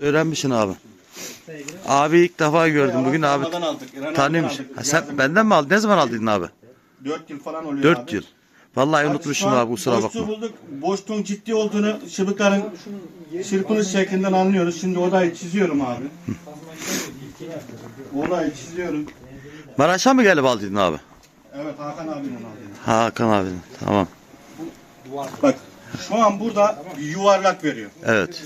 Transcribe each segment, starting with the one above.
Öğrenmişsin abi. Abi ilk defa gördüm bugün abi. Ramazan aldık. Tanıyormuş. aldık. Ha, sen Yazın benden mi aldın? Ne zaman aldın abi? 4 yıl falan oluyor 4 abi. yıl. Vallahi Abi unutmuşum an abi kusura boşluğu bakma. bulduk. Boşluğun ciddi olduğunu şıbıkların çırpınış şeklinden anlıyoruz. Şimdi odayı çiziyorum abi. Odayı çiziyorum. Maraş'a mı gelip aldın abi? Evet Hakan abinin aldı. Hakan abinin. Tamam. Bak şu an burada bir yuvarlak veriyor. Evet.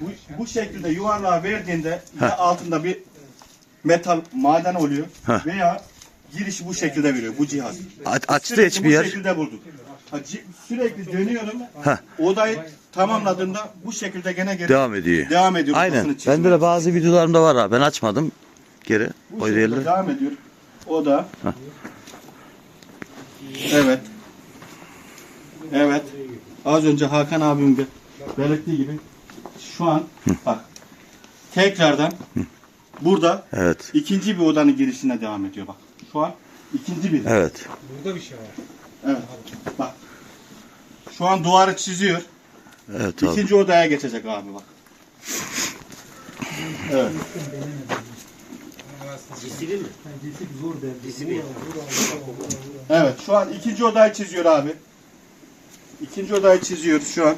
Bu, bu şekilde yuvarlağı verdiğinde ya altında bir metal maden oluyor Heh. veya girişi bu şekilde veriyor bu cihaz. A- açtı hiçbir bu yer. şekilde bulduk. Sürekli dönüyorum. Heh. Odayı tamamladığında bu şekilde gene geri Devam ediyor. devam ediyor. Aynen. Bende de bazı videolarımda var abi. Ben açmadım. Geri. bu O şekilde devam ediyor. O da. Evet. Evet. Az önce Hakan abim belirttiği gibi şu an bak tekrardan burada Evet. ikinci bir odanın girişine devam ediyor bak. Şu an ikinci bir. Evet. Burada bir şey var. Evet. Bak. Şu an duvarı çiziyor. Evet abi. İkinci odaya geçecek abi bak. Evet. Evet şu an ikinci odayı çiziyor abi. İkinci odayı çiziyor şu an.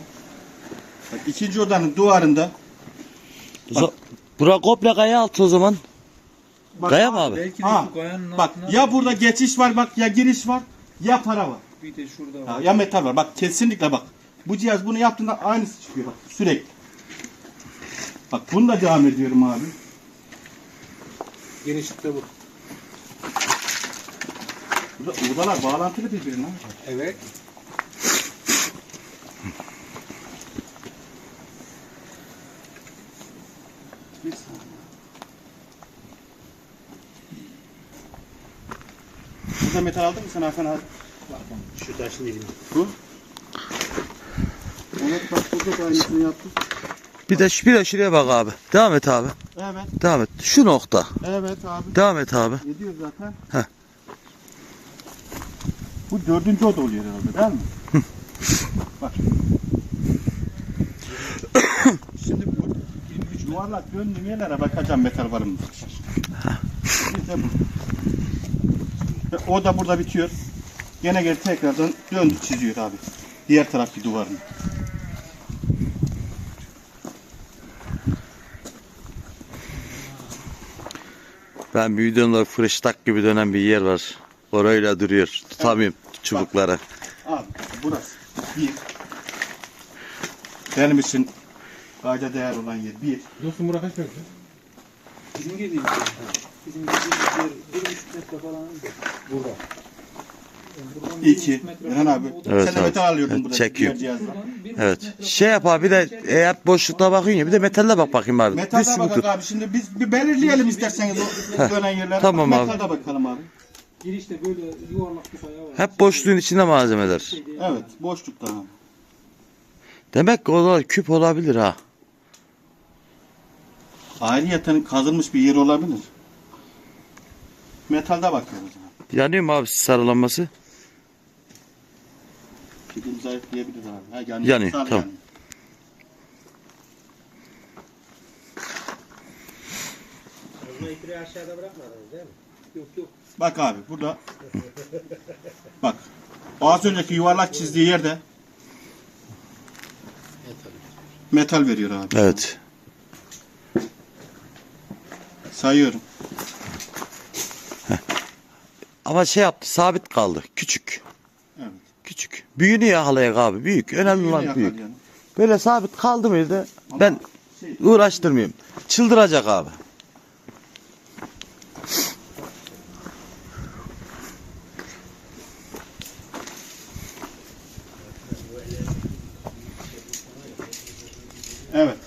Bak, ikinci odanın duvarında Zo- Bura komple kaya altı o zaman. bak, Kaya mı abi? Belki de Ha, şu kayanın bak altına ya burada geçiş var bak ya giriş var ya para var. bir de şurada Ya, var. ya metal var. Bak kesinlikle bak. Bu cihaz bunu yaptığında aynısı çıkıyor bak sürekli. Bak bunu da devam ediyorum abi. Genişlikte bu. Burada odalar bağlantılı birbirine. Evet. Bir saniye. Burada metal aldın mı sen Hakan abi? Şu taşın dibinde. Bu. Evet bak burada da aynısını yaptık. Bir de, bir de şuraya bak abi. Devam et abi. Evet. Devam et. Şu nokta. Evet abi. Devam et abi. Ediyor zaten. Heh. Bu dördüncü oda oluyor herhalde değil mi? Bak. Şimdi bu yuvarlak döndüğüm yerlere bakacağım metal var mı? Bu. Ve o da burada bitiyor. Gene geri tekrardan döndü çiziyor abi. Diğer taraftaki duvarını. Ben bir videomda fırıştak gibi dönen bir yer var. Orayla duruyor. Tutamıyorum çubukları. Abi burası bir. Benim için kayda değer olan yer bir. Dostum bura kaç metre? Bizim girdiğimiz yer. Bizim girdiğimiz yer bir buçuk metre falan. Burada. Yani İlhan falan abi. Evet sen de metal alıyordun Evet, burada. çekiyor. Evet. Şey yap abi bir de eğer boşlukta bakıyorsun ya bir de metalle bak bakayım abi. Bakalım tut. abi. Şimdi biz bir belirleyelim isterseniz o dönen yerlere. Tamam Bak, abi. Metalda bakalım abi. Girişte böyle yuvarlak bir kaya var. Hep boşluğun içinde malzemeler. Şey. Evet. Boşlukta abi. Demek ki o da küp olabilir ha. Ayrıyeten kazılmış bir yer olabilir. Metalda bakıyoruz. Yanıyor mu abi sarılanması? Pilim zayıflayabilir abi. Ha, yanıyor. Yanıyor, Sarı tamam. Yok yok. Bak abi burada. Bak. Az önceki yuvarlak çizdiği yerde metal veriyor abi. Evet. Sayıyorum. Ama şey yaptı sabit kaldı. Küçük. Evet. Küçük. Büyüğünü yakalayak abi. Büyük. Önemli olan büyük. yani. Böyle sabit kaldı mıydı Ama ben şey- uğraştırmayayım. Çıldıracak abi. Evet.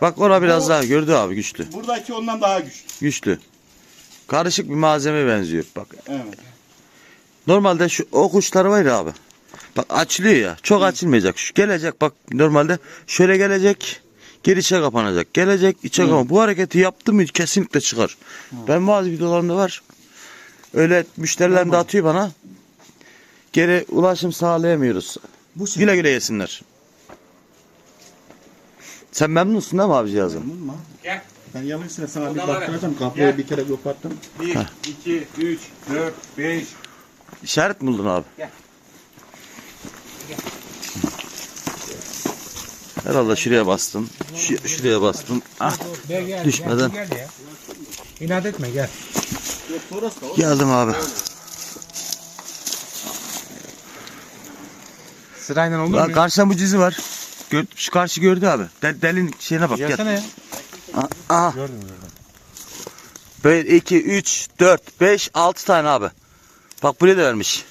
Bak ora biraz Bu- daha gördü abi güçlü. Buradaki ondan daha güçlü. Güçlü. Karışık bir malzeme benziyor. Bak Evet. normalde şu o kuşlar var ya abi. Bak açılıyor ya. Çok açılmayacak. Şu gelecek bak normalde şöyle gelecek. Geri içe kapanacak. Gelecek içe kapan. Bu hareketi yaptı mı kesinlikle çıkar. Ben bazı videolarımda var. Öyle müşterilerim de atıyor bana. Geri ulaşım sağlayamıyoruz. Bu Güle güle yesinler. Sen memnunsun değil mi abi cihazın? Memnun mu? Gel. Ben yanlışlıkla sana bir Odalara. baktıracağım. Kapıya Gel. bir kere koparttım. 1, 2, 3, 4, 5. İşaret mi buldun abi? Gel. Herhalde şuraya bastın. Şu, şuraya bastın. Ah Gel gel. Düşmeden. Gel, gel ya. İnat etme gel. Geldim abi. Sırayla olur Bak karşıda bu cizi var. Gör, şu karşı gördü abi. Del, delin şeyine bak gel. Gelsene ya. Aha. Gördüm gördüm. 1, 2, 3, 4, 5, 6 tane abi. Bak buraya da vermiş.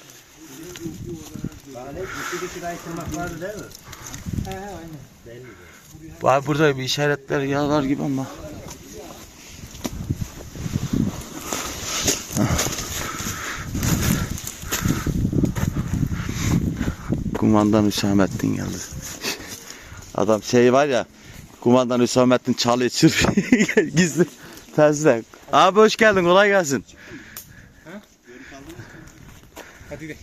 Var burada bir işaretler ya var gibi ama. Kumandan Hüsamettin geldi. Adam şey var ya kumandan Hüsamettin çalıyor çırpıyor gizli tersine. Abi hoş geldin kolay gelsin. Hadi gidelim.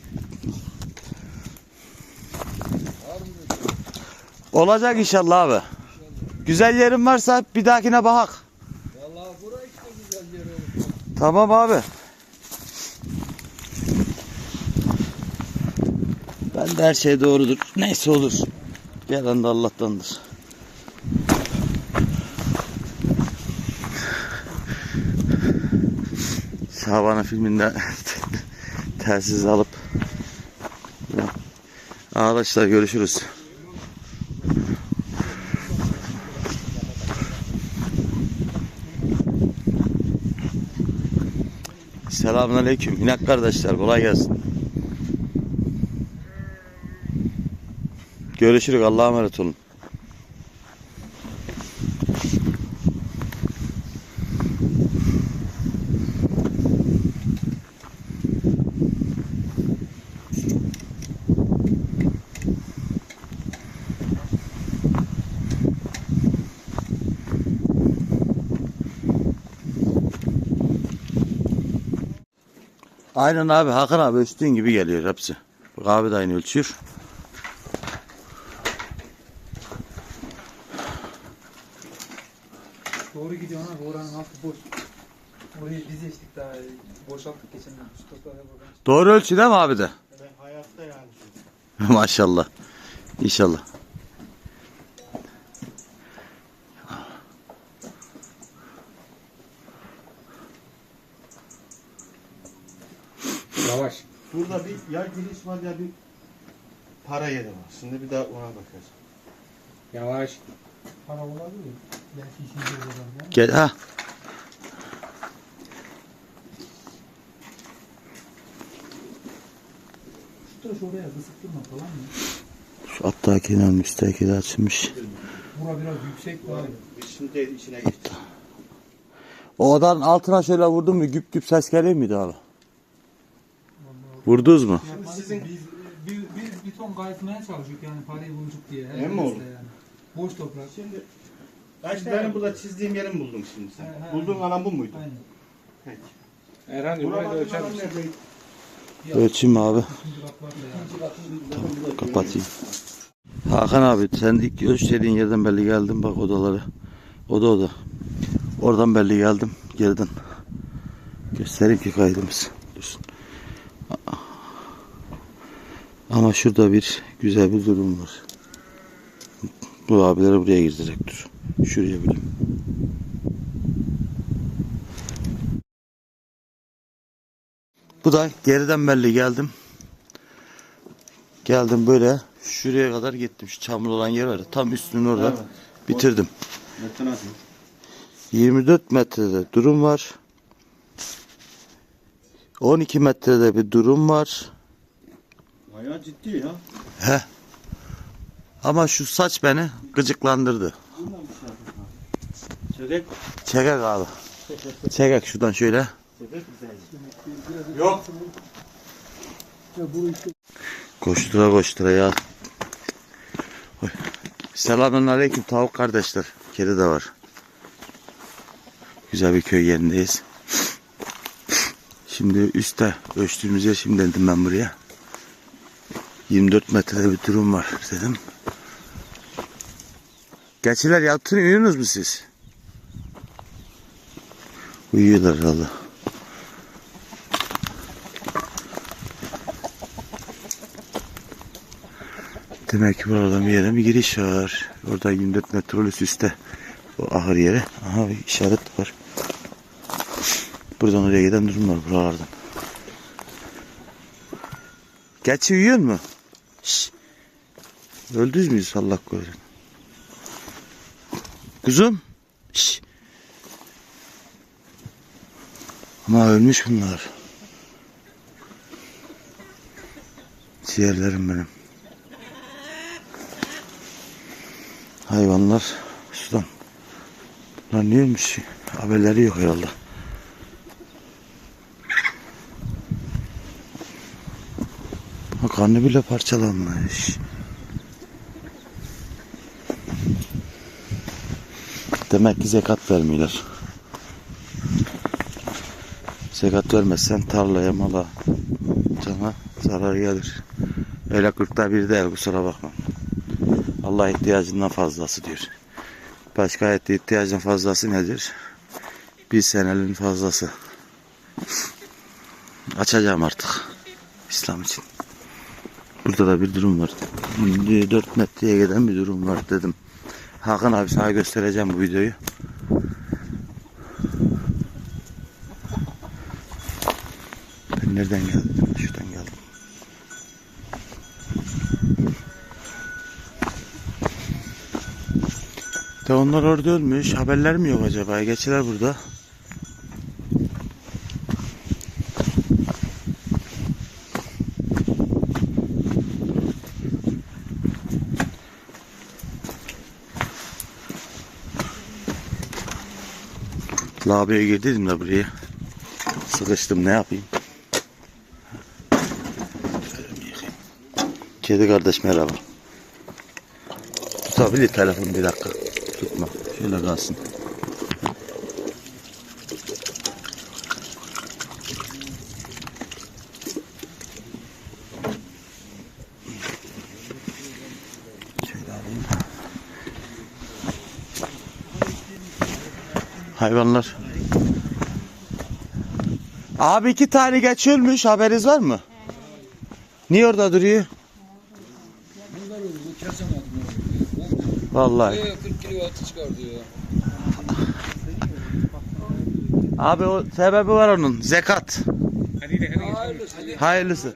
Olacak inşallah abi. Güzel yerin varsa bir dahakine bakak. Vallahi burası da güzel yer. Tamam abi. Ben de her şey doğrudur. Neyse olur. Gelen de Allah'tandır. Şaban'a filminde telsiz alıp Arkadaşlar görüşürüz. Selamünaleyküm. İnak kardeşler kolay gelsin. Görüşürüz. Allah'a emanet olun. Aynen abi Hakan abi ölçtüğün gibi geliyor hepsi. Abi de aynı ölçüyor. Doğru gidiyor ha. Oranın altı boş. Orayı biz geçtik daha. Boşalttık geçen gün. Şu toprağı buradan. Doğru ölçü değil mi abi de? Ben hayatta yani. Maşallah. İnşallah. Yavaş. Burada bir ya giriş var ya bir para yeri var. Şimdi bir daha ona bakacağız. Yavaş. Para olabilir. Belki işinize yarar ya. Gel ha. Şu taş oraya kısıttırma falan mı? Şu üstteki de açılmış. Bura biraz yüksek var. Şimdi içine geçeceğiz. O odanın altına şöyle vurdun mu güp güp ses geliyor muydu abi? Vurdunuz mu? sizin- Biz, biz, biz bir ton kayıtmaya çalışıyoruz yani parayı bulduk diye. Hem mi oldu? Yani. Boş toprak. Şimdi ben şimdi benim burada çizdiğim yerim buldum şimdi sen. He, he. Bulduğun alan bu muydu? Aynen. Peki. Herhangi Buraya baktığın alan neredeydi? Ölçeyim abi. Yani. Kapatayım. Hakan abi sen ilk ölç yerden belli geldin bak odaları. Oda oda. Oradan belli geldim. Geriden. Göstereyim ki kaydımız. Dursun. Ama şurada bir güzel bir durum var. Bu abileri buraya girecek dur. Şuraya bileyim. Bu da geriden belli geldim. Geldim böyle şuraya kadar gittim. Şu çamur olan yer var. Tam üstünün orada. Evet. Bitirdim. Metin nasıl? 24 metrede durum var. 12 metrede bir durum var. Bayağı ciddi ya. He. Ama şu saç beni gıcıklandırdı. Şey. Çörek. Çekek abi. Çekek şuradan şöyle. Yok. Koştura koştura ya. Selamun aleyküm tavuk kardeşler. Kedi de var. Güzel bir köy yerindeyiz. Şimdi üstte ölçtüğümüz yer şimdi dedim ben buraya. 24 metrede bir durum var dedim. Geçiler yatın uyuyorsunuz mu siz? Uyuyorlar herhalde. Demek ki buradan bir yere bir giriş var. Orada 24 metrolüs üstte. O ahır yeri. Aha bir işaret var. Buradan oraya giden durum var buralardan. Geçi uyuyor mu? Şşş. Öldünüz müyüz Allah korusun. Kuzum. Şşş. Ama ölmüş bunlar. Ciğerlerim benim. Hayvanlar sudan. Bunlar niye ölmüş? Haberleri yok herhalde. Ha, Karnı bile parçalanmış. Demek ki zekat vermiyorlar. Zekat vermezsen tarlaya, mala, cana zarar gelir. Öyle kırkta bir değil kusura bakma. Allah ihtiyacından fazlası diyor. Başka ayette ihtiyacın fazlası nedir? Bir senenin fazlası. Açacağım artık. İslam için. Burada da bir durum var. 4 metreye giden bir durum var dedim. Hakan abi sana göstereceğim bu videoyu. Ben nereden geldim. De onlar orada ölmüş. Haberler mi yok acaba? Geçiler burada. Lavaboya girdim de buraya. Sıkıştım ne yapayım? Kedi kardeş merhaba. Tutabilir telefonu bir dakika. Tutma. Şöyle kalsın. Hayvanlar. Abi iki tane geç ölmüş haberiniz var mı? Niye orada duruyor? Vallahi. Buraya 40 kilo atı çıkardı ya. Abi o sebebi var onun. Zekat. Hayırlısı. Hayırlısı.